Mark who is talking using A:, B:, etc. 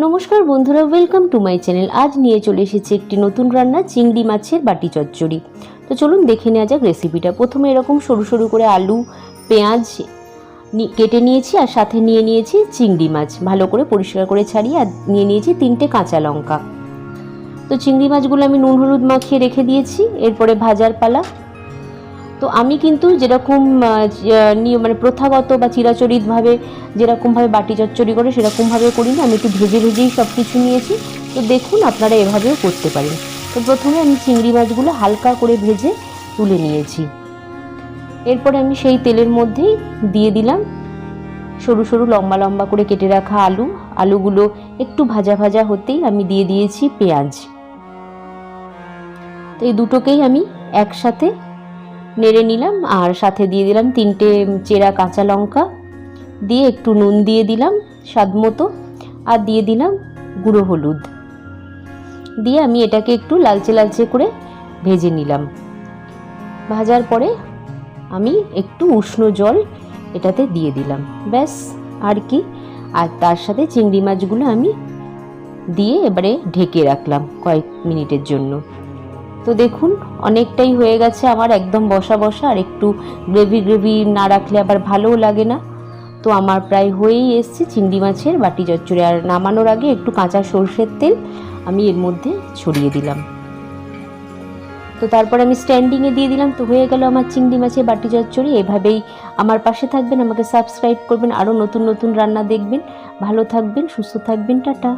A: নমস্কার বন্ধুরা welcome to my channel আজ নিয়ে চলে এসেছি একটি নতুন রান্না, চিংড়ি মাছের বাটি চচ্চড়ি। তো চলুন দেখে নেওয়া যাক রেসিপিটা প্রথমে এরকম সরু সরু করে আলু, পেঁয়াজ কেটে নিয়েছি আর সাথে নিয়ে নিয়েছি চিংড়ি মাছ। ভালো করে পরিষ্কার করে ছাড়িয়ে আর নিয়ে নিয়েছি তিনটে কাঁচা লঙ্কা। তো চিংড়ি মাছগুলো আমি নুন, হলুদ মাখিয়ে রেখে দিয়েছি। এরপরে ভাজার পালা। তো আমি কিন্তু যেরকম মানে প্রথাগত বা চিরাচরিতভাবে যেরকমভাবে বাটি চচ্চড়ি করে সেরকমভাবে করিনি। আমি একটু ভেজে ভেজেই সব কিছু নিয়েছি। তো দেখুন আপনারা এভাবেও করতে পারেন। তো প্রথমে আমি চিংড়ি মাছগুলো হালকা করে ভেজে তুলে নিয়েছি। এরপরে আমি সেই তেলের মধ্যেই দিয়ে দিলাম সরু সরু লম্বা লম্বা করে কেটে রাখা আলু। আলুগুলো একটু ভাজা ভাজা হতেই আমি দিয়ে দিয়েছি পেঁয়াজ। তো এই দুটোকেই আমি একসাথে নেড়ে নিলাম, আর সাথে দিয়ে দিলাম তিনটে চেরা কাঁচা লঙ্কা। দিয়ে একটু নুন দিয়ে দিলাম স্বাদ মতো, আর দিয়ে দিলাম গুঁড়ো হলুদ। দিয়ে আমি এটাকে একটু লালচে লালচে করে ভেজে নিলাম। ভাজার পরে আমি একটু উষ্ণ জল এটাতে দিয়ে দিলাম। ব্যাস, আর কি? আর তার সাথে চিংড়ি মাছগুলো আমি দিয়ে এবারে ঢেকে রাখলাম কয়েক মিনিটের জন্য। তো দেখুন, অনেকটাই হয়ে গেছে আমার একদম বসা বসা, আর একটু গ্রেভি গ্রেভি না রাখলে আবার ভালোও লাগে না। তো আমার প্রায় হয়েই এসছে চিংড়ি মাছের বাটি চচ্চড়ি, আর নামানোর আগে একটু কাঁচা সর্ষের তেল আমি এর মধ্যে ছড়িয়ে দিলাম। তো তারপর আমি স্ট্যান্ডিংয়ে দিয়ে দিলাম, তো হয়ে গেল আমার চিংড়ি মাছের বাটি চচ্চড়ি। এভাবেই আমার পাশে থাকবেন, আমাকে সাবস্ক্রাইব করবেন, আরও নতুন নতুন রান্না দেখবেন। ভালো থাকবেন, সুস্থ থাকবেন, টাটা।